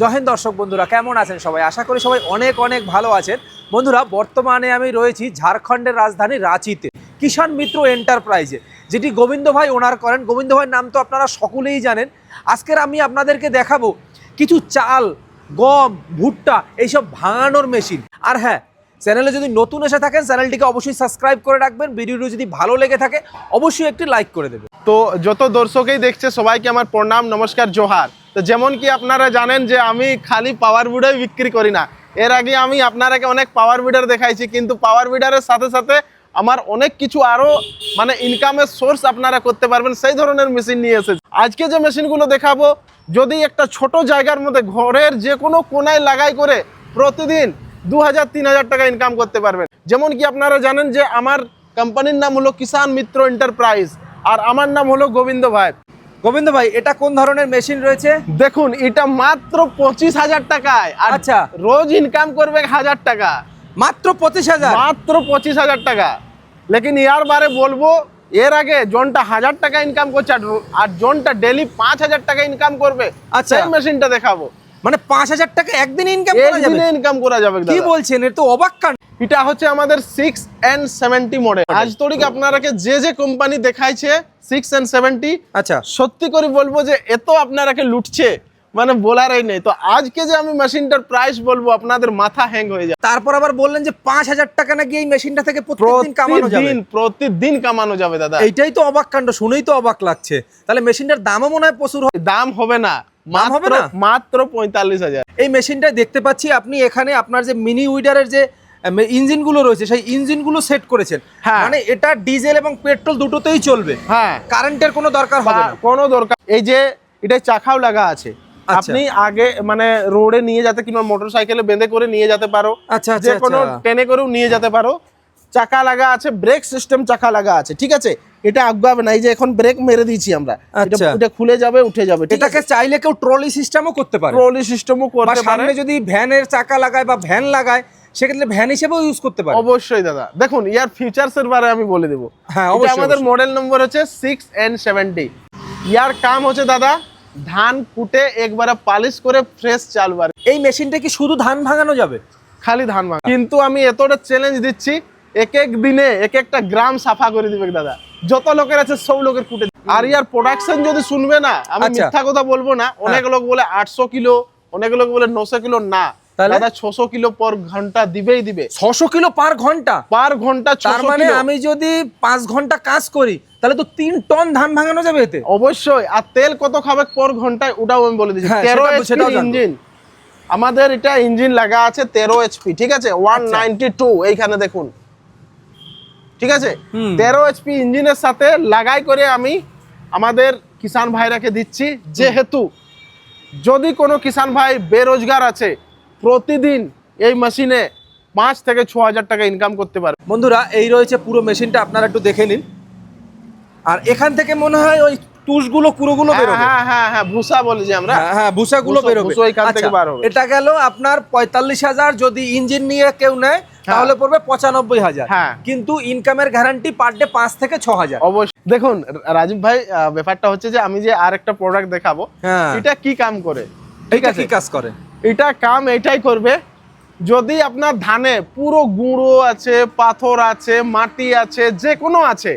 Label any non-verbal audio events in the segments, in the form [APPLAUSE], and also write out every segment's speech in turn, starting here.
জয় হিন্দ দর্শক বন্ধুরা, কেমন আছেন সবাই? আশা করি সবাই অনেক অনেক ভালো আছেন। বন্ধুরা, বর্তমানে আমি রয়েছি ঝাড়খণ্ডের রাজধানী রাঁচিতে, কিষাণ মিত্র এন্টারপ্রাইজে, যেটি গোবিন্দ ভাই ওনার করেন। গোবিন্দ ভাইয়ের নাম তো আপনারা সকলেই জানেন। আজকের আমি আপনাদেরকে দেখাবো কিছু চাল, গম, ভুট্টা, এইসব ভাঙানোর মেশিন। আর হ্যাঁ চ্যানেলে যদি নতুন এসে থাকেন, চ্যানেলটিকে অবশ্যই সাবস্ক্রাইব করে রাখবেন। ভিডিওটি যদি ভালো লেগে থাকে, অবশ্যই একটি লাইক করে দেবেন। তো যত দর্শকেই দেখছে, সবাইকে আমার প্রণাম, নমস্কার, জোহার। তো যেমন কি আপনারা জানেন যে আমি খালি পাওয়ার বিডার বিক্রি করি না। এর আগে আমি আপনারাকে অনেক পাওয়ার বিডার দেখাইছি, কিন্তু পাওয়ার বিডারের সাথে সাথে আমার অনেক কিছু আরও মানে ইনকামের সোর্স আপনারা করতে পারবেন, সেই ধরনের মেশিন নিয়ে এসেছে। আজকে যে মেশিনগুলো দেখাবো, যদি একটা ছোট জায়গার মধ্যে ঘরের যে কোনো কোনায় লাগাই করে প্রতিদিন দু হাজার তিন হাজার টাকা ইনকাম করতে পারবেন। যেমন কি আপনারা জানেন যে আমার কোম্পানির নাম হলো কিষাণ মিত্র এন্টারপ্রাইজ আর আমার নাম হলো গোবিন্দ ভাই। গোবিন্দ ভাই এটা কোন ধরনের মেশিন রয়েছে? দেখুন এটা মাত্র পঁচিশ হাজার টাকায়। আচ্ছা। রোজ ইনকাম করবে হাজার টাকা। মাত্র পঁচিশ হাজার? মাত্র পঁচিশ হাজার টাকা। লেকিন ইয়ার বারে বলব এর আগে জনটা হাজার টাকা ইনকাম করছে আর জনটা ডেলি পাঁচ হাজার টাকা ইনকাম করবে। আচ্ছা। মেশিনটা দেখাবো। মানে পাঁচ হাজার টাকা একদিন ইনকাম করা যাবে? ইনকাম করা যাবে কি বলছেন? এর তো অবাক এটা হচ্ছে আমাদের সিক্স এন্ড সেভেন্টি মডেল আজ তরিক আপনারাকে যে যে কোম্পানি দেখাইছে সিক্স এন্ড সেভেন্টি আচ্ছা। সত্যি করে বলব যে এত আপনারাকে লুটছে মানে বলারই নেই। তো আজকে যে আমি মেশিনটার প্রাইস বলব আপনাদের মাথা হ্যাং হয়ে যায় তারপর আবার বললেন যে পাঁচ হাজার টাকা নাকি এই মেশিনটা থেকে প্রতিদিন কামানো যাবে। প্রতিদিন কামানো যাবে দাদা। এইটাই তো অবাক কাণ্ড শুনেই তো অবাক লাগছে। তাহলে মেশিনটার দামও মনে হয় প্রচুর। দাম হবে না। মাত্র না? মাত্র পঁয়তাল্লিশ হাজার। এই মেশিনটা দেখতে পাচ্ছি আপনি এখানে আপনার যে মিনি উইডারের যে ইঞ্জিনগুলো রয়েছে সেই ইঞ্জিনগুলো সেট করেছেন। হ্যাঁ। মানে এটা ডিজেল এবং পেট্রোল দুটোতেই চলবে। হ্যাঁ। কারেন্টের কোনো দরকার হবে না। কোনো দরকার এই যে এটা চাকাও লাগা আছে। আচ্ছা। আপনি আগে মানে রোডে নিয়ে যেতে কিংবা মোটর সাইকেলে বেঁধে করে নিয়ে যেতে পারো। আচ্ছা যে কোনো। ট্রেনে করেও নিয়ে যেতে পারো। চাকা লাগা আছে ব্রেক সিস্টেম চাকা লাগা আছে ঠিক আছে? এটা আগাবে না এই যে এখন ব্রেক মেরে দিয়েছি আমরা। এটা আচ্ছা। এটা খুলে যাবে উঠে যাবে এটাকে চাইলে কেউ ট্রলি সিস্টেমও করতে পারে। ট্রলি সিস্টেমও করতে পারে সামনে যদি ভ্যানের চাকা লাগায় বা ভ্যান লাগায় সেক্ষেত্রে ভ্যান হিসেবেও ইউজ করতে পারে। অবশ্যই দাদা। দেখুন ইয়ার ফিচার্স এর বারে আমি বলে দেবো। হ্যাঁ, আমাদের মডেল নম্বর হচ্ছে সিক্স এন সেভেন্টি ইয়ার কাম হচ্ছে দাদা ধান কুটে একবারে পালিশ করে ফ্রেশ চাল বার। এই মেশিনটা কি শুধু ধান ভাঙানো যাবে? খালি ধান ভাঙা। কিন্তু আমি এতটা চ্যালেঞ্জ দিচ্ছি এক এক দিনে এক একটা গ্রাম সাফা করে দিবে দাদা। যত লোকের আছে সব লোকের কুটে আর ইয়ার প্রোডাকশন যদি শুনবে না আমি আচ্ছা। মিথ্যা কথা বলব না। অনেক লোক বলে আটশো কিলো অনেক লোক বলে নশো কিলো না। তাহলে? দাদা ছশো কিলো পর ঘণ্টা দিবেই দিবে। ছশো কিলো পার ঘণ্টা? পার ঘণ্টা তার মানে আমি যদি পাঁচ ঘণ্টা কাজ করি তাহলে তো তিন টন ধান ভাঙানো যাবে এতে। অবশ্যই। আর তেল কত খাবে পর ঘন্টায়? ওটাও আমি বলে দিচ্ছি। হ্যাঁ, তেরো সেটাও ইঞ্জিন আমাদের এটা ইঞ্জিন লাগা আছে তেরো এইচপি ঠিক আছে? ওয়ান নাইনটি টু এইখানে দেখুন। ঠিক আছে? তেরো এইচপি ইঞ্জিনের সাথে লাগাই করে আমি আমাদের কিষান ভাইরাকে দিচ্ছি। যেহেতু যদি কোনো কিষান ভাই বেরোজগার আছে প্রতিদিন এই মেশিনে পাঁচ থেকে ছ হাজার টাকা ইনকাম করতে পারবে বন্ধুরা এই রয়েছে পুরো মেশিনটা আপনারা একটু দেখে নিন। আর এখান থেকে মনে হয় ওই তুষগুলো কুড়োগুলো হ্যাঁ বেরোবে। হ্যাঁ হ্যাঁ হ্যাঁ ভুসা বলি যে আমরা। হ্যাঁ হ্যাঁ ভুসাগুলো ভুসো- বেরোবে। এখান থেকে আচ্ছা, বার হবে। এটা গেল আপনার পঁয়তাল্লিশ হাজার যদি ইঞ্জিন নিয়ে কেউ নেয় তাহলে পড়বে পঁচানব্বই হাজার। হ্যাঁ। কিন্তু ইনকামের গ্যারান্টি পার ডে পাঁচ থেকে ছ হাজার। অবশ্যই। দেখুন রাজীব ভাই ব্যাপারটা হচ্ছে যে আমি যে আর একটা প্রোডাক্ট দেখাবো হ্যাঁ। এটা কি কাম করে? ঠিক এটা আছে? কি কাজ করে? এটা কাম এটাই করবে। যদি আপনার ধানে পুরো গুঁড়ো আছে পাথর আছে মাটি আছে যে কোনো আছে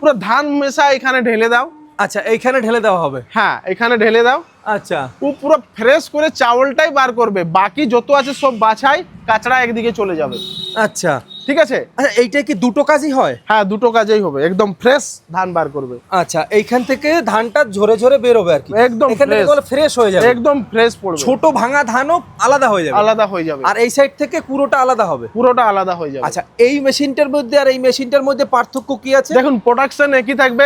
পুরো ধান মেশা এখানে ঢেলে দাও। আচ্ছা এখানে ঢেলে দেওয়া হবে? হ্যাঁ এখানে ঢেলে দাও। আচ্ছা। ও পুরো ফ্রেশ করে চাউলটাই বার করবে। বাকি যত আছে সব বাছাই কাঁচড়া একদিকে চলে যাবে। আচ্ছা। ঠিক আছে? আচ্ছা এইটা কি দুটো কাজই হয়? হ্যাঁ দুটো কাজেই হবে। একদম ফ্রেশ ধান বার করবে। আচ্ছা এইখান থেকে ধানটা ঝরে ঝরে বেরোবে আর কি? একদম এখান থেকে ফ্রেশ হয়ে যাবে। একদম ফ্রেশ পড়বে। ছোট ভাঙা ধানও আলাদা হয়ে যাবে। আলাদা হয়ে যাবে। আর এই সাইড থেকে পুরোটা আলাদা হবে। পুরোটা আলাদা হয়ে যাবে। আচ্ছা এই মেশিনটার মধ্যে আর এই মেশিনটার মধ্যে পার্থক্য কি আছে? দেখুন প্রোডাকশন একই থাকবে।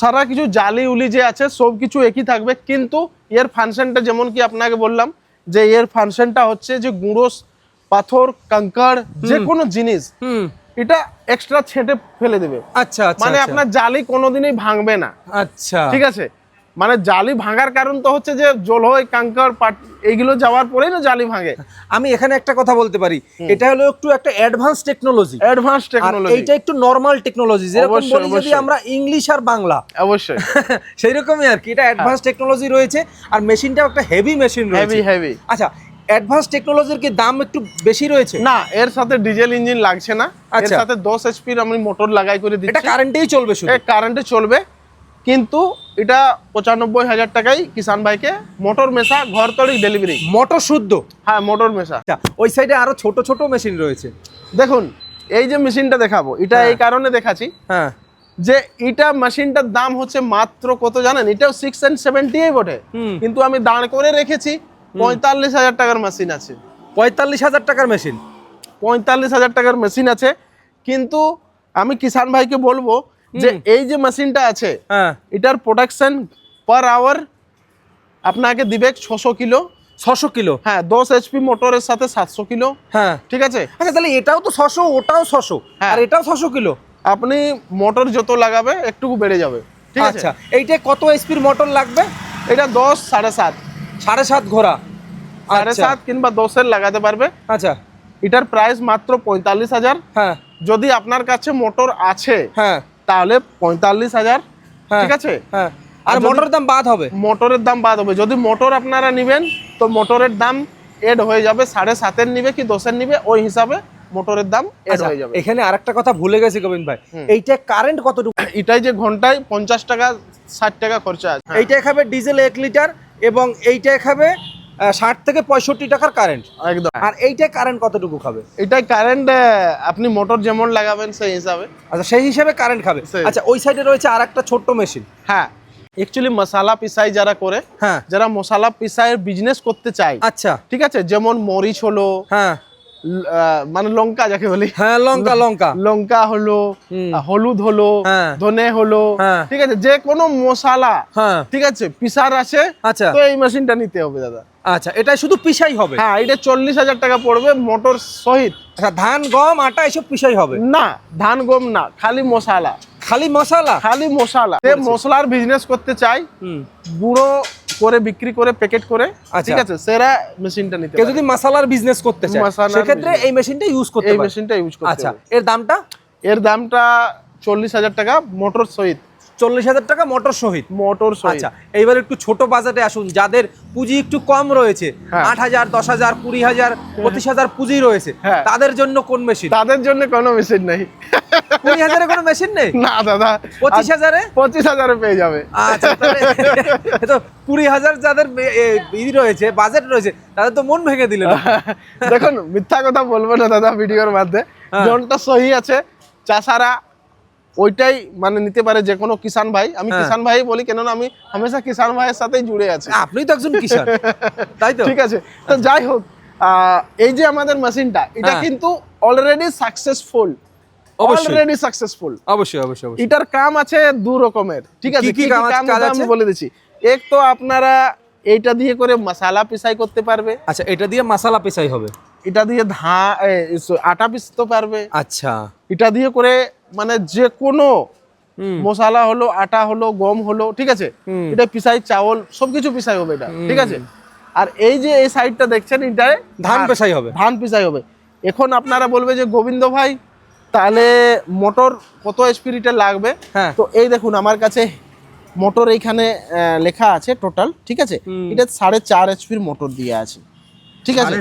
সারা কিছু জালি উলি যে আছে সব কিছু একই থাকবে। কিন্তু এর ফাংশনটা যেমন কি আপনাকে বললাম যে এর ফাংশনটা হচ্ছে যে গুঁড়ো পাথর কাঙ্কড় যে কোনো জিনিস এটা এক্সট্রা ছেটে ফেলে দেবে। আচ্ছা আচ্ছা মানে আচ্ছা। আপনার জালি কোনোদিনই ভাঙবে না। আচ্ছা। ঠিক আছে? মানে জালি ভাঙার কারণ তো হচ্ছে যে জলহই কাঙ্কর পাট এইগুলো যাওয়ার পরেই না জালি ভাঙে। আমি এখানে একটা কথা বলতে পারি। এটা হলো একটু একটা অ্যাডভান্স টেকনোলজি অ্যাডভান্স টেকনোলজি এটা একটু নরমাল টেকনোলজি যেরকম বলি যদি। আমরা ইংলিশ আর বাংলা। অবশ্যই। [LAUGHS] সেই রকমই আর কি। এটা অ্যাডভান্স টেকনোলজি রয়েছে আর মেশিনটাও একটা হেভি মেশিন রয়েছে। হেভি হেভি আচ্ছা অ্যাডভান্স টেকনোলজির কি দাম একটু বেশি রয়েছে? না এর সাথে ডিজেল ইঞ্জিন লাগছে না। এর আচ্ছা। সাথে দশ এইচপির আমি মোটর লাগাই করে দিচ্ছি। এটা কারেন্টেই চলবে শুধু? কারেন্টে চলবে। কিন্তু এটা পঁচানব্বই হাজার টাকায় কিষান ভাইকে মোটর মেশা ঘর তৈরি ডেলিভারি মোটর শুদ্ধ? হ্যাঁ মোটর মেশা। আচ্ছা ওই সাইডে আরও ছোট ছোট মেশিন রয়েছে। দেখুন এই যে মেশিনটা দেখাবো এটা হ্যাঁ। এই কারণে দেখাচ্ছি হ্যাঁ। যে এটা মেশিনটার দাম হচ্ছে মাত্র কত জানেন? এটাও সিক্স অ্যান্ড সেভেন্টি বটে। কিন্তু আমি দাঁড় করে রেখেছি পঁয়তাল্লিশ হাজার টাকার মেশিন আছে। পঁয়তাল্লিশ হাজার টাকার মেশিন পঁয়তাল্লিশ হাজার টাকার মেশিন আছে। কিন্তু আমি কিষান ভাইকে বলব যে এই যে মেশিনটা আছে হ্যাঁ। এটার প্রোডাকশন পার আওয়ার আপনাকে দিবে ছশো কিলো। ছশো কিলো? হ্যাঁ দশ এইচপি মোটরের সাথে সাতশো কিলো। হ্যাঁ। ঠিক আছে? আচ্ছা তাহলে এটাও তো ছশো ওটাও ছশো। হ্যাঁ। আর এটাও ছশো কিলো? আপনি মোটর যত লাগাবে একটু বেড়ে যাবে। ঠিক আছে? আচ্ছা এইটা কত এসপির মোটর লাগবে? এটা দশ সাড়ে সাত। সাড়ে সাত ঘোড়া। সাড়ে আচ্ছা, সাত কিংবা দশের লাগাতে পারবে। আচ্ছা। এটার প্রাইস মাত্র পঁয়তাল্লিশ হাজার। হ্যাঁ। যদি আপনার কাছে মোটর আছে হ্যাঁ। তাহলে পঁয়তাল্লিশ হাজার। হ্যাঁ। ঠিক আছে? হ্যাঁ। আর মোটরের দাম বাদ হবে? মোটরের দাম বাদ হবে। যদি মোটর আপনারা নেবেন তো মোটরের দাম এড হয়ে যাবে। সাড়ে সাতের নিবে কি দশের নিবে? ওই হিসাবে মোটরের দাম এড আচ্ছা, হয়ে যাবে। এখানে আরেকটা কথা ভুলে গেছি গোবিন্দ ভাই। এইটা কারেন্ট কতটুকু? এটাই যে ঘন্টায় পঞ্চাশ টাকা ষাট টাকা খরচা আছে। এইটা খাবে ডিজেল এক লিটার এবং এইটা খাবে ষাট থেকে পঁয়ষট্টি টাকার কারেন্ট একদম। আর এইটা কারেন্ট কতটুকু খাবে? এটাই কারেন্ট আপনি মোটর যেমন লাগাবেন সেই হিসাবে। আচ্ছা সেই হিসাবে কারেন্ট খাবে। আচ্ছা ওই সাইডে রয়েছে আর একটা ছোট্ট মেশিন হ্যাঁ অ্যাকচুয়ালি মশলা পিসাই যারা করে হ্যাঁ। যারা মশলা পিসাইয়ের বিজনেস করতে চায় আচ্ছা। ঠিক আছে? যেমন মরিচ হলো হ্যাঁ। মানে লঙ্কা যাকে বলি। হ্যাঁ লঙ্কা লঙ্কা। লঙ্কা হলো। হলুদ হলো হ্যাঁ। ধনে হলো হ্যাঁ। ঠিক আছে? যে কোনো মশলা হ্যাঁ। ঠিক আছে? পিসার আছে আচ্ছা। তো এই মেশিনটা নিতে হবে দাদা। আচ্ছা এটা শুধু পিসাই হবে? হ্যাঁ এটা চল্লিশ হাজার টাকা পড়বে মোটর সহিত। আচ্ছা ধান গম আটা এসব পিসাই হবে? না ধান গম না খালি মশলা। খালি মশলা? খালি মশলা। যে মশলার বিজনেস করতে চাই হুম। গুঁড়ো করে বিক্রি করে প্যাকেট করে আচ্ছা। ঠিক আছে সেরা মেশিনটা নিতে কেউ যদি মশলার বিজনেস করতে চায় সেক্ষেত্রে এই মেশিনটা ইউজ করতে এই মেশিনটা ইউজ করতে আচ্ছা এর দামটা? এর দামটা চল্লিশ হাজার টাকা মোটর সহিত। চল্লিশ হাজার টাকা মোটর সহিত। মোটর আচ্ছা এইবার একটু ছোট বাজেটে আসুন যাদের পুঁজি একটু কম রয়েছে হ্যাঁ। আট হাজার দশ হাজার কুড়ি হাজার পঁচিশ হাজার পুঁজি রয়েছে হ্যাঁ। তাদের জন্য কোন মেশিন তাদের জন্য কোনো মেশিন নেই। কুড়ি হাজারে কোনো মেশিন নেই? না দাদা। পঁচিশ হাজারে? পঁচিশ হাজারে পেয়ে যাবে। আচ্ছা তো কুড়ি হাজার যাদের ই রয়েছে বাজেট রয়েছে তাদের তো মন ভেঙে দিলেন দেখুন মিথ্যা কথা বলব না দাদা ভিডিওর মধ্যে। হ্যাঁ। জনটা সহি আছে চাষারা ওইটাই মানে নিতে পারে যে কোনো কিষান ভাই। আমি হ্যাঁ। কিষান ভাই বলি কেননা আমি হামেশা কিষান ভাইয়ের সাথেই জুড়ে আছি। আপনি তো একজন কিষান তাই তো? ঠিক আছে। তো যাই হোক এই যে আমাদের মেশিনটা এটা হ্যাঁ। কিন্তু অলরেডি সাকসেসফুল। অলরেডি সাকসেসফুল অবশ্যই অবশ্যই এটার কাম আছে দু রকমের। ঠিক আছে কি কি কাম? আমি বলে দিচ্ছি। এক তো আপনারা এইটা দিয়ে করে মশলা পিসাই করতে পারবে। আচ্ছা এটা দিয়ে মশলা পেশাই হবে? এটা দিয়ে ধা আটা পিসতে পারবে। আচ্ছা। এটা দিয়ে করে মানে যে কোনো মশলা হলো আটা হলো গম হলো ঠিক আছে? এটা পিসাই চাউল সবকিছু পিসাই হবে এটা ঠিক আছে? আর এই যে এই সাইডটা দেখছেন এটায় ধান পেশাই হবে। ধান পিসাই হবে। এখন আপনারা বলবে যে গোবিন্দ ভাই তাহলে মোটর কত স্পিরিটে লাগবে? হ্যাঁ। তো এই দেখুন আমার কাছে মোটর এইখানে লেখা আছে টোটাল ঠিক আছে? এটা সাড়ে চার এইচপির মোটর দিয়ে আছে। ঠিক আছে?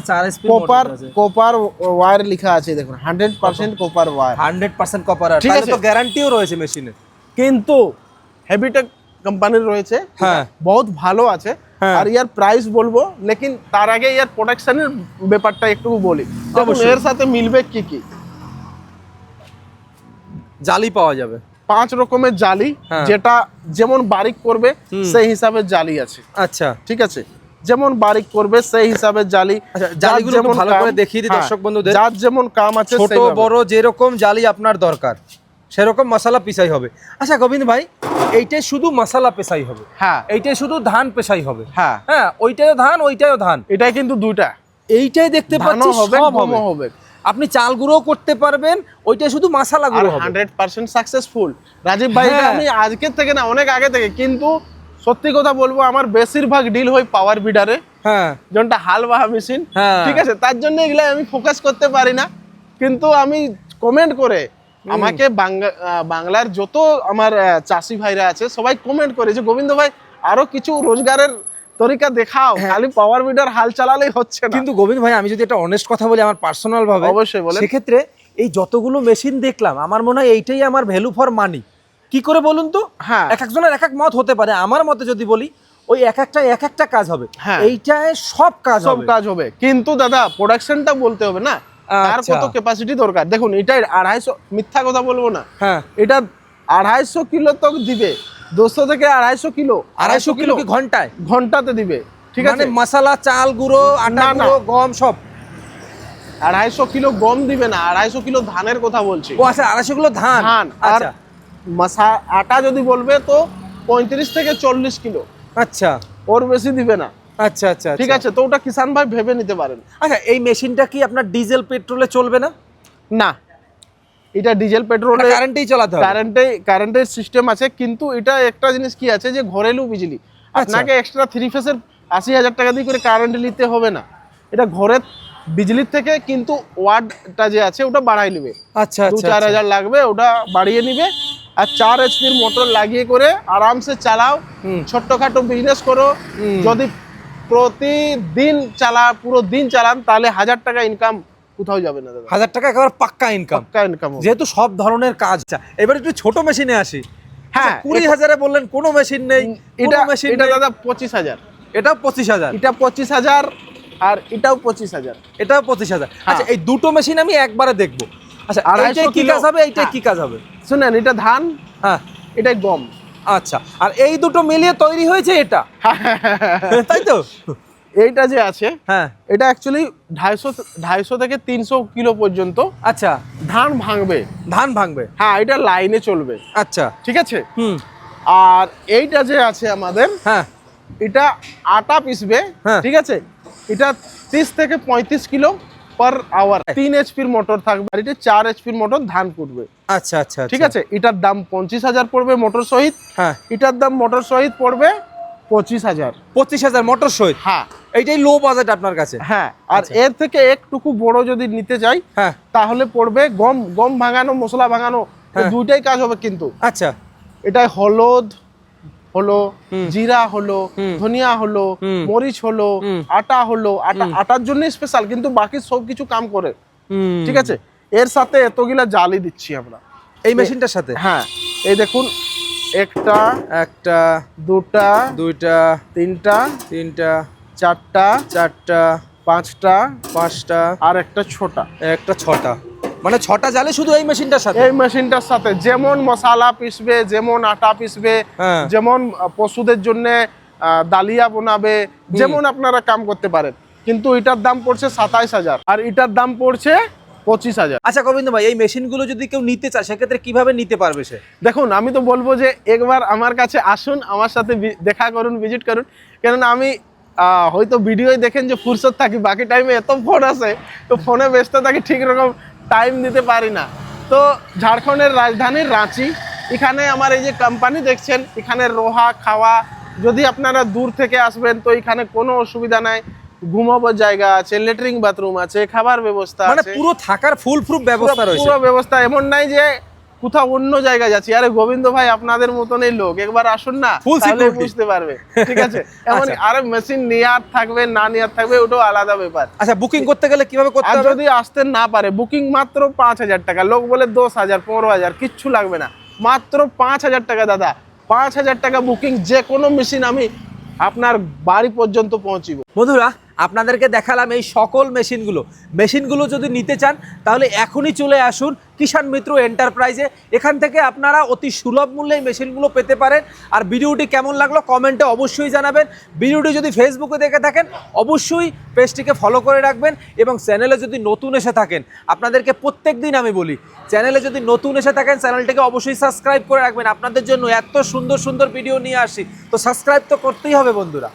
কপার কপার ওয়্যার লেখা আছে দেখুন hundred percent copper wire hundred percent copper ঠিক আছে। তো গ্যারান্টিও রয়েছে মেশিনে কিন্তু হেভিটেক কোম্পানির রয়েছে হ্যাঁ। বহুত ভালো আছে। হ্যাঁ। আর ইয়ার প্রাইস বলব লেকিন তার আগে ইয়ার প্রোডাকশনের ব্যাপারটা একটু বলি। এর সাথে মিলবে কি কি? জালি পাওয়া যাবে। পাঁচ রকমের জালি হ্যাঁ। যেটা যেমন বারিক করবে সেই হিসাবে জালি আছে। আচ্ছা। ঠিক আছে? যেমন বারিক করবে সেই হিসাবে জালি। আচ্ছা, জালিগুলো ভালো করে দেখিয়ে দিই হ্যাঁ, দর্শক বন্ধুদের। যার যেমন কাম আছে ছোট বড় যেরকম জালি আপনার দরকার সেরকম মশলা পিসাই হবে। আচ্ছা গোবিন্দ ভাই এইটাই শুধু মশলা পেশাই হবে? হ্যাঁ। এইটাই শুধু ধান পেশাই হবে? হ্যাঁ। হ্যাঁ ওইটাও ধান ওইটাও ধান। এটাই কিন্তু দুইটা। এইটাই দেখতে পাচ্ছি হবে সব হবে। হবে। আপনি চাল গুঁড়ো করতে পারবেন ওইটা শুধু মশলা গুঁড়ো হবে। হান্ড্রেড পার্সেন্ট সাকসেসফুল রাজীব ভাই হ্যাঁ। আমি আজকের থেকে না অনেক আগে থেকে কিন্তু সত্যি কথা বলব আমার বেশিরভাগ ডিল হয় পাওয়ার বিডারে হ্যাঁ। যেমনটা হাল বাহা মেশিন হ্যাঁ। ঠিক আছে তার জন্য এগুলো আমি ফোকাস করতে পারি না। কিন্তু আমি কমেন্ট করে আমাকে বাংলা বাংলার যত আমার চাষি ভাইরা আছে সবাই কমেন্ট করে যে গোবিন্দ ভাই আরও কিছু রোজগারের তরিকা দেখাও। খালি পাওয়ার বিডার হাল চালালেই হচ্ছে না। কিন্তু গোবিন্দ ভাই আমি যদি একটা অনেস্ট কথা বলি আমার পার্সোনাল ভাবে অবশ্যই বলেন। সেক্ষেত্রে এই যতগুলো মেশিন দেখলাম আমার মনে হয় এইটাই আমার ভ্যালু ফর মানি কি করে বলুন তো? হ্যাঁ। এক একজনের এক এক মত হতে পারে। আমার মতে যদি বলি ওই এক একটা এক একটা কাজ হবে। হ্যাঁ। এইটায় সব কাজ সব কাজ হবে। কিন্তু দাদা প্রোডাকশনটা বলতে হবে না। তার আচ্ছা। কত ক্যাপাসিটি দরকার? দেখুন এটা আড়াইশো মিথ্যা কথা বলব না। হ্যাঁ। এটা আড়াইশো কিলো তো দিবে। দুশো থেকে আড়াইশো কিলো। আড়াইশো কিলো কি ঘন্টায়? ঘন্টাতে দিবে। ঠিক মানে আছে? মশলা চাল গুঁড়ো আটা। গুঁড়ো গম সব। আড়াইশো কিলো গম দিবে না। আড়াইশো কিলো ধানের কথা বলছি। ও আচ্ছা আড়াইশো কিলো ধান। ধান। আর আচ্ছা। আটা যদি বলবে তো পঁয়ত্রিশ থেকে চল্লিশ কিলো। আচ্ছা। ওর বেশি দিবে না। আচ্ছা আচ্ছা ঠিক আছে তো ওটা কিষান ভাই ভেবে নিতে পারেন। আচ্ছা এই মেশিনটা কি আপনার ডিজেল পেট্রোলে চলবে না? না। এটা ডিজেল পেট্রোল কারেন্টেই চালাতে হবে। কারেন্টে কারেন্টের সিস্টেম আছে কিন্তু এটা একটা জিনিস কি আছে যে ঘরেলু বিজলি। আচ্ছা। আপনাকে এক্সট্রা থ্রি ফেসের আশি হাজার টাকা দিয়ে করে কারেন্ট নিতে হবে না। এটা ঘরের বিজলির থেকে কিন্তু ওয়ার্ডটা যে আছে ওটা বাড়াই নেবে। আচ্ছা দু আচ্ছা চার আচ্ছা। হাজার লাগবে ওটা বাড়িয়ে নিবে। আর চার এইচপির মোটর লাগিয়ে করে আরামসে চালাও। ছোট্টখাটো বিজনেস করো। যদি প্রতিদিন চালা পুরো দিন চালান তাহলে হাজার টাকা ইনকাম কোথাও যাবে না দাদা। হাজার টাকা একেবারে পাক্কা ইনকাম পাক্কা ইনকাম যেহেতু সব ধরনের কাজ এবার একটু ছোট মেশিনে আসি। হ্যাঁ, আচ্ছা, কুড়ি হাজারে বললেন কোনো মেশিন নেই। এটা মেশিন এটা দাদা পঁচিশ হাজার। এটাও পঁচিশ হাজার। এটা পঁচিশ হাজার আর এটাও পঁচিশ হাজার। এটাও পঁচিশ হাজার। আচ্ছা এই দুটো মেশিন আমি একবারে দেখব। আচ্ছা আড়াইশো এইটাই কি কাজ হবে এইটাই হ্যাঁ। কি কাজ হবে? শুনেন এটা ধান হ্যাঁ। এটাই গম। আচ্ছা আর এই দুটো মিলিয়ে তৈরি হয়েছে এটা? [LAUGHS] তাই তো? এইটা যে আছে হ্যাঁ। এটা অ্যাকচুয়ালি ঢাইশো ঢাইশো থেকে তিনশো কিলো পর্যন্ত আচ্ছা। ধান ভাঙবে। ধান ভাঙবে? হ্যাঁ এটা লাইনে চলবে। আচ্ছা। ঠিক আছে? হুম। আর এইটা যে আছে আমাদের হ্যাঁ। এটা আটা পিসবে। হ্যাঁ। ঠিক আছে? এটা তিরিশ থেকে পঁয়ত্রিশ কিলো। পার আওয়ার তিন এইচপির মোটর থাকবে আর এটা চার এইচপির মোটর ধান কুটবে। আচ্ছা আচ্ছা ঠিক আছে? এটার দাম পঁচিশ হাজার পড়বে মোটর সহিত। হ্যাঁ। এটার দাম মোটর সহিত পড়বে পঁচিশ হাজার। পঁচিশ হাজার মোটর সহিত? হ্যাঁ। এইটাই লো বাজেট আপনার কাছে? হ্যাঁ। আর আচ্ছা। এর থেকে একটুকু বড় যদি নিতে চাই হ্যাঁ। তাহলে পড়বে গম গম ভাঙানো মশলা ভাঙানো হ্যাঁ। দুইটাই কাজ হবে কিন্তু। আচ্ছা। এটা হলুদ হলো জিরা হলো ধনিয়া হলো মরিচ হলো আটা হলো আটা আটার জন্য স্পেশাল কিন্তু বাকি সব কিছু কাম করে। ঠিক আছে? এর সাথে এতগুলা জালি দিচ্ছি আমরা। এই মেশিনটার সাথে? হ্যাঁ। এই দেখুন একটা একটা দুটা দুইটা তিনটা তিনটা চারটা চারটা পাঁচটা পাঁচটা আর একটা ছোটা। একটা ছটা। মানে ছটা জালে শুধু এই মেশিনটার সাথে? এই মেশিনটার সাথে। যেমন মশলা পিসবে যেমন আটা পিসবে হ্যাঁ। যেমন পশুদের জন্য দালিয়া বানাবে যেমন আপনারা কাম করতে পারেন। কিন্তু এটার দাম পড়ছে সাতাইশ হাজার। আর এটার দাম পড়ছে পঁচিশ হাজার। আচ্ছা গোবিন্দ ভাই এই মেশিনগুলো যদি কেউ নিতে চায় সেক্ষেত্রে কীভাবে নিতে পারবে সে? দেখুন আমি তো বলব যে একবার আমার কাছে আসুন আমার সাথে দেখা করুন ভিজিট করুন। কেননা আমি হয়তো ভিডিওই দেখেন যে ফুরসত থাকি বাকি টাইমে এত ফোন আসে তো ফোনে ব্যস্ত থাকি ঠিক রকম টাইম দিতে পারি না। তো ঝাড়খণ্ডের রাজধানী রাঁচি এখানে আমার এই যে কোম্পানি দেখছেন এখানে রোহা খাওয়া যদি আপনারা দূর থেকে আসবেন তো এখানে কোনো অসুবিধা নাই। ঘুমাবার জায়গা আছে লেট্রিন বাথরুম আছে খাবার ব্যবস্থা মানে পুরো থাকার ফুল প্রুফ ব্যবস্থা রয়েছে। পুরো ব্যবস্থা এমন নাই যে কোথাও অন্য জায়গায় যাচ্ছি। আরে গোবিন্দ ভাই আপনাদের মতনই লোক। একবার আসুন না তাহলে বুঝতে পারবে। ঠিক আছে? এমন [LAUGHS] আচ্ছা। আরে মেশিন নেয়ার থাকবে না নেয়ার থাকবে ওটাও আলাদা ব্যাপার। আচ্ছা বুকিং করতে গেলে কীভাবে করতে হবে? যদি আসতে না পারে বুকিং মাত্র পাঁচ হাজার টাকা। লোক বলে দশ হাজার পনেরো হাজার কিচ্ছু লাগবে না। মাত্র পাঁচ হাজার টাকা দাদা। পাঁচ হাজার টাকা বুকিং যে কোনো মেশিন আমি আপনার বাড়ি পর্যন্ত পৌঁছিব। বন্ধুরা আপনাদেরকে দেখালাম এই সকল মেশিনগুলো। মেশিনগুলো যদি নিতে চান, তাহলে এখনই চলে আসুন কিষাণ মিত্র এন্টারপ্রাইজে। এখান থেকে আপনারা অতি সুলভ মূল্যে এই মেশিনগুলো পেতে পারেন। আর ভিডিওটি কেমন লাগল কমেন্টে অবশ্যই জানাবেন। ভিডিওটি যদি ফেসবুকে দেখে থাকেন, অবশ্যই পেজটিকে ফলো করে রাখবেন এবং চ্যানেলে যদি নতুন এসে থাকেন, আপনাদেরকে প্রত্যেক দিন আমি বলি, চ্যানেলে যদি নতুন এসে থাকেন, চ্যানেলটিকে অবশ্যই সাবস্ক্রাইব করে রাখবেন। আপনাদের জন্য এত সুন্দর সুন্দর ভিডিও নিয়ে আসি। তো সাবস্ক্রাইব তো করতেই হবে বন্ধুরা।